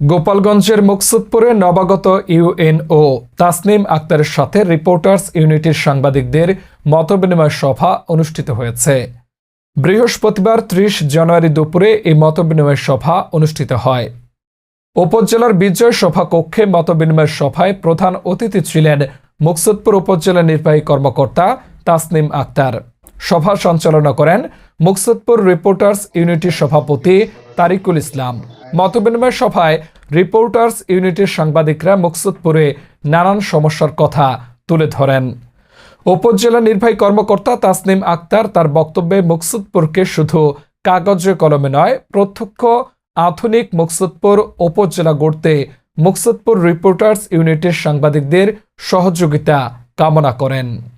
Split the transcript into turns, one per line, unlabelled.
গোপালগঞ্জের মুকসুদপুরে নবাগত ইউএনও তাসনিম আক্তারের সাথে রিপোর্টার্স ইউনিটির সাংবাদিকদের মতবিনিময় সভা অনুষ্ঠিত হয়েছে। বৃহস্পতিবার ত্রিশ জানুয়ারি দুপুরে এই মতবিনিময় সভা অনুষ্ঠিত হয়। উপজেলার বিজয় সভা কক্ষে মতবিনিময় সভায় প্রধান অতিথি ছিলেন মুকসুদপুর উপজেলা নির্বাহী কর্মকর্তা তাসনিম আক্তার। সভা সঞ্চালনা করেন মুকসুদপুর রিপোর্টার্স ইউনিটির সভাপতি তারিকুল ইসলাম। মতবিনিময় সভায় রিপোর্টার্স ইউনিটের সাংবাদিকরা মুকসুদপুরে নানান সমস্যার কথা তুলে ধরেন। উপজেলা নির্বাহী কর্মকর্তা তাসনিম আক্তার তার বক্তব্যে মুকসুদপুরকে শুধু কাগজে কলমে নয়, প্রত্যক্ষ আধুনিক মুকসুদপুর উপজেলা গড়তে মুকসুদপুর রিপোর্টার্স ইউনিটের সাংবাদিকদের সহযোগিতা কামনা করেন।